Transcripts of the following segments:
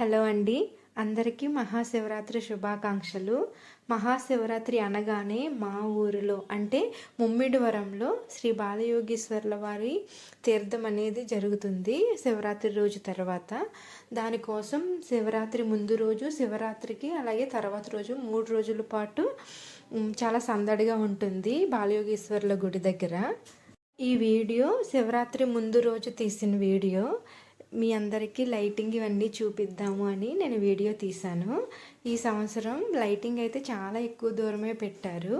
Hello అండి. అందరికీ మహాశివరాత్రి శుభాకాంక్షలు. మహాశివరాత్రి అనగానే మా ఊరిలో అంటే ముమ్మిడివరంలో శ్రీ బాలయోగీశ్వర్ల వారి తీర్థం అనేది జరుగుతుంది శివరాత్రి రోజు తర్వాత. దానికోసం శివరాత్రి ముందు రోజు శివరాత్రికి అలాగే తర్వాత రోజు మూడు రోజుల పాటు చాలా సందడిగా ఉంటుంది బాలయోగీశ్వర్ల గుడి దగ్గర. ఈ వీడియో శివరాత్రి ముందు రోజు తీసిన వీడియో. మీ అందరికీ లైటింగ్ ఇవన్నీ చూపిద్దాము అని నేను వీడియో తీశాను. ఈ సంవత్సరం లైటింగ్ అయితే చాలా ఎక్కువ దూరమే పెట్టారు.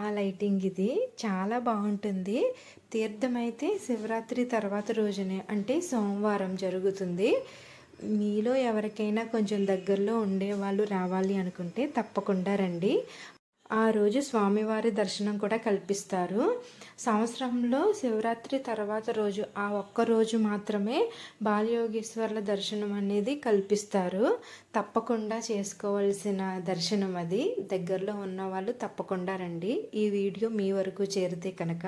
ఆ లైటింగ్ ఇది చాలా బాగుంటుంది. తీర్థం అయితే శివరాత్రి తర్వాత రోజునే అంటే సోమవారం జరుగుతుంది. మీలో ఎవరికైనా కొంచెం దగ్గరలో ఉండే వాళ్ళు రావాలి అనుకుంటే తప్పకుండా రండి. ఆ రోజు స్వామివారి దర్శనం కూడా కల్పిస్తారు. సంవత్సరంలో శివరాత్రి తర్వాత రోజు ఆ ఒక్క రోజు మాత్రమే బాలయోగేశ్వర్ల దర్శనం అనేది కల్పిస్తారు. తప్పకుండా చేసుకోవాల్సిన దర్శనం అది. దగ్గరలో ఉన్న వాళ్ళు తప్పకుండా రండి. ఈ వీడియో మీ వరకు చేరితే కనుక.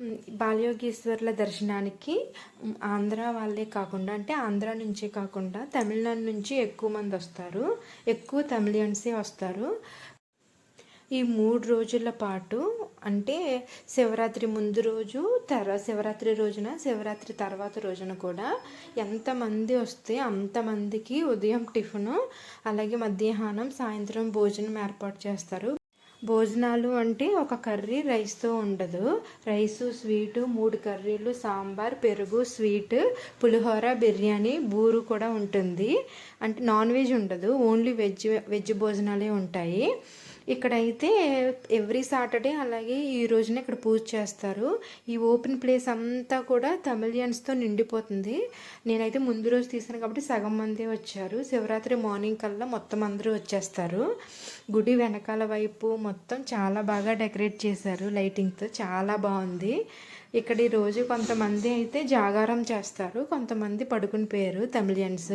మ్, బాలయోగేశ్వర్ల దర్శనానికి ఆంధ్ర వాళ్ళే కాకుండా అంటే ఆంధ్ర నుంచే కాకుండా తమిళనాడు నుంచి ఎక్కువ మంది వస్తారు. ఎక్కువ తమిళియన్సే వస్తారు. ఈ మూడు రోజుల పాటు అంటే శివరాత్రి ముందు రోజు తర శివరాత్రి రోజున శివరాత్రి తర్వాత రోజున కూడా ఎంతమంది వస్తే అంతమందికి ఉదయం టిఫిన్ అలాగే మధ్యాహ్నం సాయంత్రం భోజనం ఏర్పాటు చేస్తారు. భోజనాలు అంటే ఒక కర్రీ రైస్తో ఉండదు. రైసు స్వీటు మూడు కర్రీలు సాంబార్ పెరుగు స్వీట్ పులిహోర బిర్యానీ బూరు కూడా ఉంటుంది. అంటే నాన్ వెజ్ ఉండదు ఓన్లీ వెజ్ వెజ్ భోజనాలే ఉంటాయి. ఇక్కడైతే ఎవ్రీ సాటర్డే అలాగే ఈ రోజున ఇక్కడ పూజ చేస్తారు. ఈ ఓపెన్ ప్లేస్ అంతా కూడా తమిళియన్స్తో నిండిపోతుంది. నేనైతే ముందు రోజు తీసాను కాబట్టి సగం మందే వచ్చారు. శివరాత్రి మార్నింగ్ కల్లా మొత్తం అందరూ వచ్చేస్తారు. గుడి వెనకాల వైపు మొత్తం చాలా బాగా డెకరేట్ చేశారు. లైటింగ్తో చాలా బాగుంది. ఇక్కడ ఈ రోజు కొంతమంది అయితే జాగారం చేస్తారు. కొంతమంది పడుకుని పోయారు తమిళియన్స్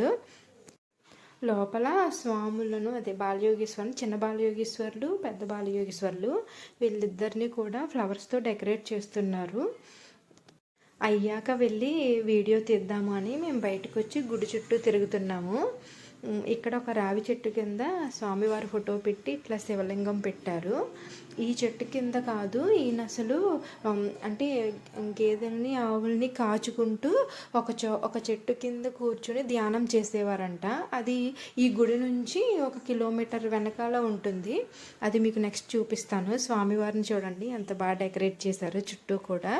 లోపల స్వాములను అదే బాలయోగీశ్వరులు చిన్న బాలయోగేశ్వరులు పెద్ద బాలయోగేశ్వరులు వీళ్ళిద్దరిని కూడా ఫ్లవర్స్తో డెకరేట్ చేస్తున్నారు. అయ్యాక వెళ్ళి వీడియో తీద్దాము అని మేము బయటకు వచ్చి గుడి చుట్టూ తిరుగుతున్నాము. ఇక్కడ ఒక రావి చెట్టు కింద స్వామివారి ఫోటో పెట్టి ఇట్లా శివలింగం పెట్టారు. ఈ చెట్టు కింద కాదు ఈయన అసలు అంటే గేదెల్ని ఆవుల్ని కాచుకుంటూ ఒక చో ఒక చెట్టు కింద కూర్చుని ధ్యానం చేసేవారంట. అది ఈ గుడి నుంచి ఒక కిలోమీటర్ వెనకాల ఉంటుంది. అది మీకు నెక్స్ట్ చూపిస్తాను. స్వామివారిని చూడండి ఎంత బాగా డెకరేట్ చేశారు చుట్టూ కూడా.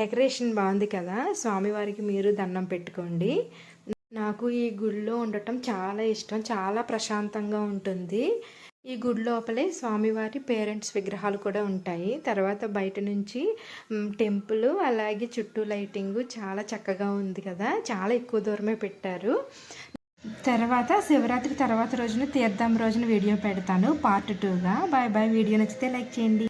డెకరేషన్ బాగుంది కదా. స్వామివారికి మీరు దండం పెట్టుకోండి. నాకు ఈ గుడిలో ఉండటం చాలా ఇష్టం చాలా ప్రశాంతంగా ఉంటుంది. ఈ గుడి లోపలే స్వామివారి పేరెంట్స్ విగ్రహాలు కూడా ఉంటాయి. తర్వాత బయట నుంచి టెంపుల్ అలాగే చుట్టూ లైటింగ్ చాలా చక్కగా ఉంది కదా. చాలా ఎక్కువ దూరమే పెట్టారు. తర్వాత శివరాత్రి తర్వాత రోజున తీర్థం రోజున వీడియో పెడతాను పార్ట్ టూగా. Bye bye. వీడియో నచ్చితే లైక్ చేయండి.